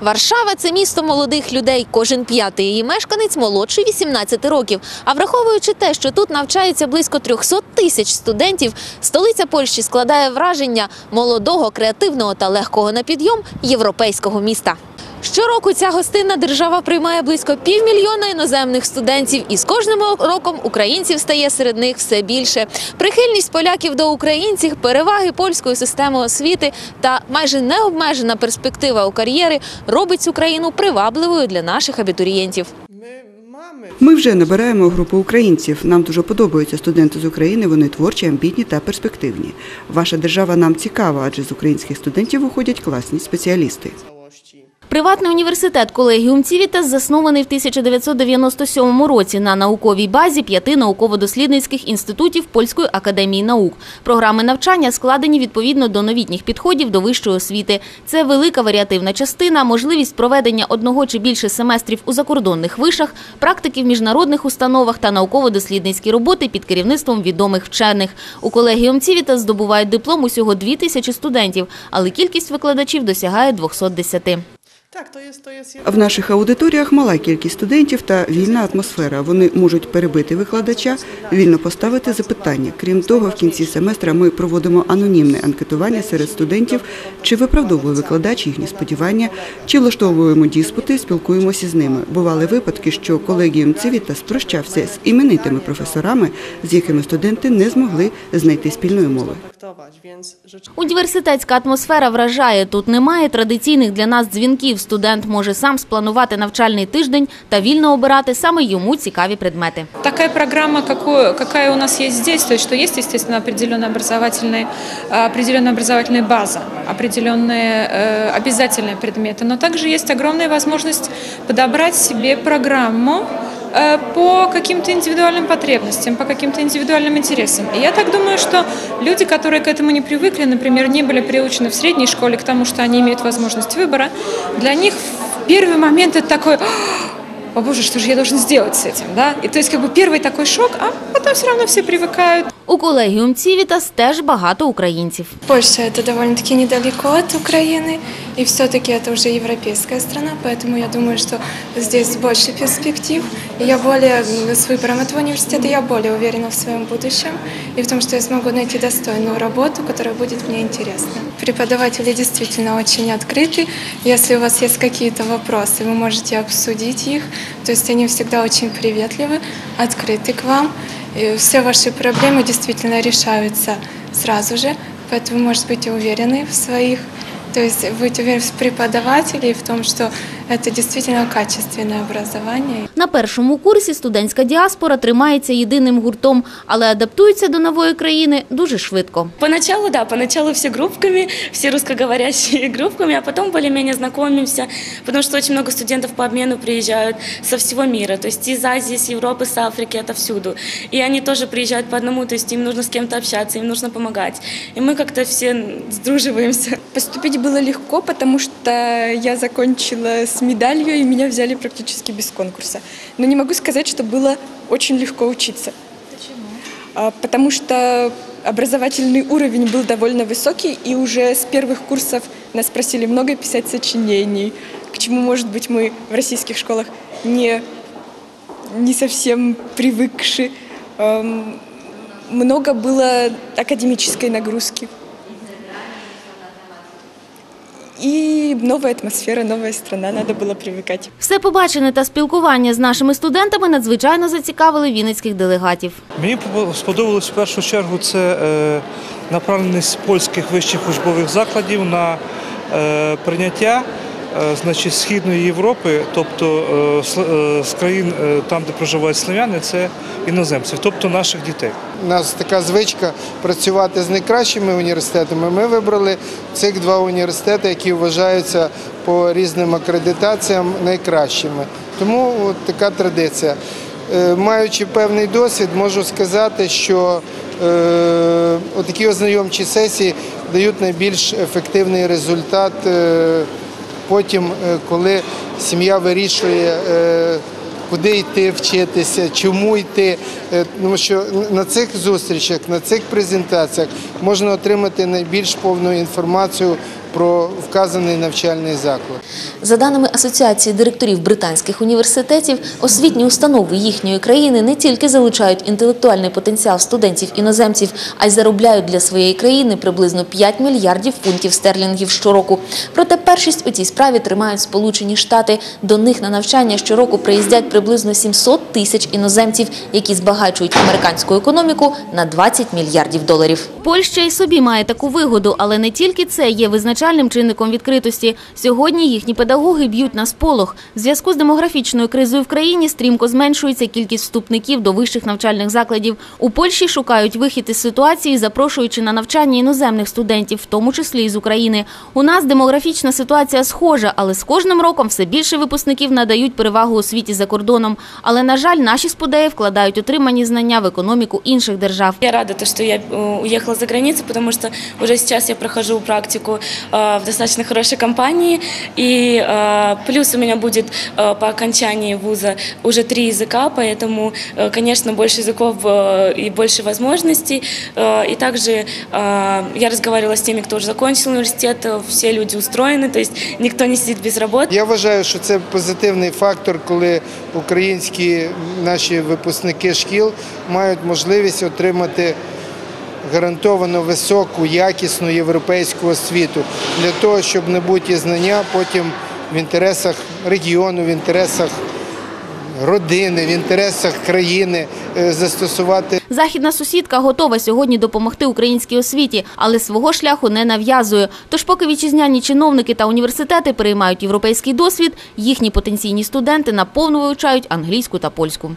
Варшава це місто молодих людей. Кожен п'ятий її мешканець молодший 18 років. А враховуючи те, що тут навчається близько 300 тисяч студентів, столиця Польщі складає враження молодого, креативного та легкого на підйом європейського міста. Щороку ця гостинна держава приймає близько півмільйона іноземних студентів, і з кожним роком українців стає серед них все більше. Прихильність поляків до українців, переваги польської системи освіти та майже необмежена перспектива у кар'єри робить цю країну привабливою для наших абітурієнтів. Ми вже набираємо групу українців. Нам дуже подобаються студенти з України. Вони творчі, амбітні та перспективні. Ваша держава нам цікава, адже з українських студентів виходять класні спеціалісти. Приватний університет колегіум Цівітас заснований в 1997 році на науковій базі п'яти науково-дослідницьких інститутів Польської академії наук. Програми навчання складені відповідно до новітніх підходів до вищої освіти. Це велика варіативна частина, можливість проведення одного чи більше семестрів у закордонних вишах, практики в міжнародних установах та науково-дослідницькі роботи під керівництвом відомих вчених. У колегіум Цівітас здобувають диплом усього дві тисячі студентів, але кількість викладачів досягає 210. To jest, to jest В наших аудиторіях мала кількість студентів та вільна атмосфера. Вони можуть перебити викладача, вільно поставити запитання. Крім того, в кінці семестра ми проводимо анонімне анкетування серед студентів, чи виправдовує викладач їхні сподівання, чи влаштовуємо диспути, спілкуємося з ними. Бували випадки, що колегіум Цивіта спрощався з іменитими професорами, з якими студенти не змогли знайти спільної мови. Університетська атмосфера вражає. Тут немає традиційних для нас дзвінків Студент може сам спланувати навчальний тиждень та вільно обирати саме йому цікаві предмети. Такая программа, какую, какая у нас есть здесь, то есть что есть, естественно, определенная образовательная, определенная образовательная база, определенные э, обязательные предметы, но также есть огромная возможность подобрать себе программу э, по каким-то индивидуальным потребностям, по каким-то индивидуальным интересам. И я так думаю, что люди, которые к этому не привыкли, например, не были приучены в средней школе к тому, что они имеют возможность выбора, для них первый момент это такой о боже, что же я должен сделать с этим, да? И то есть как бы первый такой шок, а потом все равно все привыкают. У колегіум Цівітас теж багато українців. Польша это довольно-таки недалеко от Украины, и все-таки это уже европейская страна, поэтому я думаю, что здесь больше перспектив. И я более, м, с выбором этого университета, я более уверена в своем будущем и в том, что я смогу найти достойную работу, которая будет мне интересна. Преподаватели действительно очень открыты. Если у вас есть какие-то вопросы, вы можете обсудить их. То есть они всегда очень приветливы, открыты к вам. И все ваши проблемы действительно решаются сразу же, поэтому вы можете быть уверены в своих, то есть быть уверены в преподавателе и в том, что это действительно качественное образование. На першому курсі студентська діаспора тримається єдиним гуртом, але адаптується до нової країни дуже швидко. Поначалу, да, поначалу все группками, все русскоговорящие группками, а потом более-менее знакомимся, потому что очень много студентов по обмену приезжают со всего мира, то есть из Азии, с Европы, с Африки, отовсюду. И они тоже приезжают по одному, то есть им нужно с кем-то общаться, им нужно помогать. И мы как-то все сдруживаемся. Поступить было легко, потому что я закончила с медалью, и меня взяли практически без конкурса. Но не могу сказать, что было очень легко учиться. Почему? Потому что образовательный уровень был довольно высокий, и уже с первых курсов нас просили много писать сочинений, к чему, может быть, мы в российских школах не, не совсем привыкши. Много было академической нагрузки. И новая атмосфера, новая страна, надо было привыкать. Все побачене та спілкування з нашими студентами надзвичайно зацікавили вінницьких делегатів. Мені попо- сподобалось в першу чергу це е, направленість польських вищих учбових закладів на е, прийняття значить, Східної Європи, тобто е, е, з країн, е, там, де проживають славяни, це іноземців, тобто наших дітей. У нас така звичка працювати з найкращими університетами. Ми вибрали цих два університети, які вважаються по різним акредитаціям найкращими. Тому от така традиція. Е, Маючи певний досвід, можу сказати, що е, такі ознайомчі сесії дають найбільш ефективний результат е, потім, е, коли сім'я вирішує. е, куди йти вчитися, чому йти. Е, Тому що на цих зустрічах, на цих презентаціях можна отримати найбільш повну інформацію про вказаний навчальний заклад. За даними Асоціації директорів британських університетів, освітні установи їхньої країни не тільки залучають інтелектуальний потенціал студентів-іноземців, а й заробляють для своєї країни приблизно 5 мільярдів фунтів стерлінгів щороку. Проте першість у цій справі тримають Сполучені Штати. До них на навчання щороку приїздять приблизно 700 тисяч іноземців, які збагачують американську економіку на 20 мільярдів доларів. Польща і собі має таку вигоду, але не тільки це є визначальним чинником відкритості. Сьогодні їхні педагоги б'ють на сполох. В зв'язку з демографічною кризою в країні стрімко зменшується кількість вступників до вищих навчальних закладів. У Польщі шукають вихід із ситуації, запрошуючи на навчання іноземних студентів, в тому числі і з України. У нас демографічна ситуація схожа, але з кожним роком все більше випускників надають перевагу освіті за кордоном. Але, на жаль, наші сподеї вкладають отримані знання в економіку інших держав. Я рада, то, что я э, уехала за границу, потому что уже сейчас я прохожу практику э, в достаточно хорошей компании. И э, плюс у меня будет э, по окончании вуза уже три языка, поэтому, э, конечно, больше языков э, и больше возможностей. Э, И также э, я разговаривала с теми, кто уже закончил университет, э, все люди устроены, то есть никто не сидит без работы. Я вважаю, що це позитивний фактор, коли українські наші випускники шкіл мають можливість отримати гарантовано високу, якісну європейську освіту для того, щоб набуті знання потім в інтересах регіону, в інтересах родини, в інтересах країни е, застосувати Західна сусідка готова сьогодні допомогти українській освіті, але свого шляху не нав'язує. Тож, поки вітчизняні чиновники та університети переймають європейський досвід, їхні потенційні студенти наповно вивчають англійську та польську.